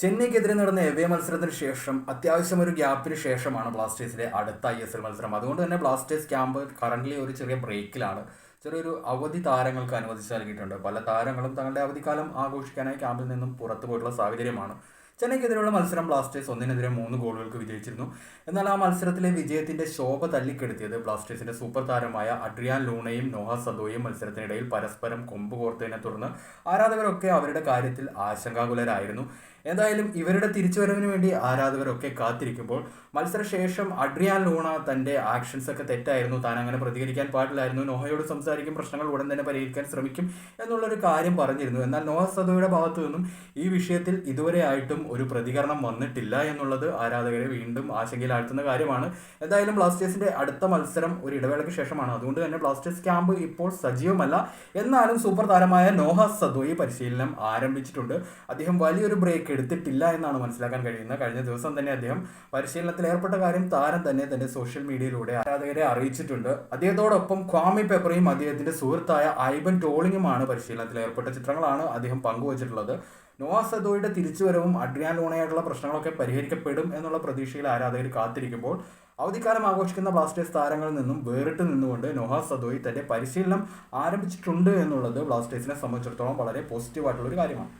ചെന്നൈക്കെതിരെ നടന്ന എവേ മത്സരത്തിന് ശേഷം അത്യാവശ്യം ഒരു ഗ്യാപ്പിന് ശേഷമാണ് ബ്ലാസ്റ്റേഴ്സിന്റെ അടുത്ത ഐ എസ് എൽ മത്സരം. അതുകൊണ്ട് തന്നെ ബ്ലാസ്റ്റേഴ്സ് ക്യാമ്പ് കറന്റ് ഒരു ചെറിയ ബ്രേക്കിലാണ് ചെറിയൊരു അവധി താരങ്ങൾക്ക് അനുവദിച്ച് നൽകിയിട്ടുണ്ട്. പല താരങ്ങളും തങ്ങളുടെ അവധിക്കാലം ആഘോഷിക്കാനായി ക്യാമ്പിൽ നിന്നും പുറത്തു പോയിട്ടുള്ള സാഹചര്യമാണ്. ചെന്നൈക്കെതിരെയുള്ള മത്സരം ബ്ലാസ്റ്റേഴ്സ് ഒന്നിനെതിരെ മൂന്ന് ഗോളുകൾക്ക് വിജയിച്ചിരുന്നു. എന്നാൽ ആ മത്സരത്തിലെ വിജയത്തിന്റെ ശോഭ തല്ലിക്കെടുത്തിയത് ബ്ലാസ്റ്റേഴ്സിന്റെ സൂപ്പർ താരമായ അഡ്രിയാൻ ലൂണയും നോഹ സദോയും മത്സരത്തിനിടയിൽ പരസ്പരം കൊമ്പ് കോർത്തതിനെ തുടർന്ന് ആരാധകരൊക്കെ അവരുടെ കാര്യത്തിൽ ആശങ്കാകുലരായിരുന്നു. എന്തായാലും ഇവരുടെ തിരിച്ചുവരവിന് വേണ്ടി ആരാധകരൊക്കെ കാത്തിരിക്കുമ്പോൾ മത്സരശേഷം അഡ്രിയാൻ ലൂണ തന്റെ ആക്ഷൻസ് ഒക്കെ തെറ്റായിരുന്നു. താൻ അങ്ങനെ പ്രതികരിക്കാൻ പാടില്ലായിരുന്നു. നോഹയോട് സംസാരിക്കും പ്രശ്നങ്ങൾ ഉടൻ തന്നെ പരിഹരിക്കാൻ ശ്രമിക്കും എന്നുള്ളൊരു കാര്യം പറഞ്ഞിരുന്നു. എന്നാൽ നോഹ സദോയുടെ ഭാഗത്തു നിന്നും ഈ വിഷയത്തിൽ ഇതുവരെ ആയിട്ടും ഒരു പ്രതികരണം വന്നിട്ടില്ല എന്നുള്ളത് ആരാധകരെ വീണ്ടും ആശങ്കയിലാഴ്ത്തുന്ന കാര്യമാണ്. എന്തായാലും ബ്ലാസ്റ്റേഴ്സിന്റെ അടുത്ത മത്സരം ഒരു ഇടവേളയ്ക്ക് ശേഷമാണ്. അതുകൊണ്ട് തന്നെ ബ്ലാസ്റ്റേഴ്സ് ക്യാമ്പ് ഇപ്പോൾ സജീവമല്ല. എന്നാലും സൂപ്പർ താരമായ നോഹ സദോയി പരിശീലനം ആരംഭിച്ചിട്ടുണ്ട്. അദ്ദേഹം വലിയൊരു ബ്രേക്ക് എടുത്തിട്ടില്ല എന്നാണ് മനസ്സിലാക്കാൻ കഴിയുന്നത്. കഴിഞ്ഞ ദിവസം തന്നെ അദ്ദേഹം പരിശീലനത്തിൽ ഏർപ്പെട്ട കാര്യം താരം തന്നെ തന്റെ സോഷ്യൽ മീഡിയയിലൂടെ ആരാധകരെ അറിയിച്ചിട്ടുണ്ട്. അദ്ദേഹത്തോടൊപ്പം ക്വാമി പെപ്പറയും അദ്ദേഹത്തിന്റെ സുഹൃത്തായ ഐബൻ ടോളിങ്ങുമാണ് പരിശീലനത്തിൽ ഏർപ്പെട്ട ചിത്രങ്ങളാണ് അദ്ദേഹം പങ്കുവച്ചിട്ടുള്ളത്. നോവാ സദോയുടെ തിരിച്ചുവരവും അഡ്രിയാൻ ലോണയായിട്ടുള്ള പ്രശ്നങ്ങളൊക്കെ പരിഹരിക്കപ്പെടും എന്നുള്ള പ്രതീക്ഷയിൽ ആരാധകർ കാത്തിരിക്കുമ്പോൾ അവധിക്കാലം ആഘോഷിക്കുന്ന ബ്ലാസ്റ്റേഴ്സ് താരങ്ങളിൽ നിന്നും വേറിട്ട് നിന്നുകൊണ്ട് നോഹ സദോയി തന്റെ പരിശീലനം ആരംഭിച്ചിട്ടുണ്ട് എന്നുള്ളത് ബ്ലാസ്റ്റേഴ്സിനെ സംബന്ധിച്ചിടത്തോളം വളരെ പോസിറ്റീവായിട്ടുള്ള ഒരു കാര്യമാണ്.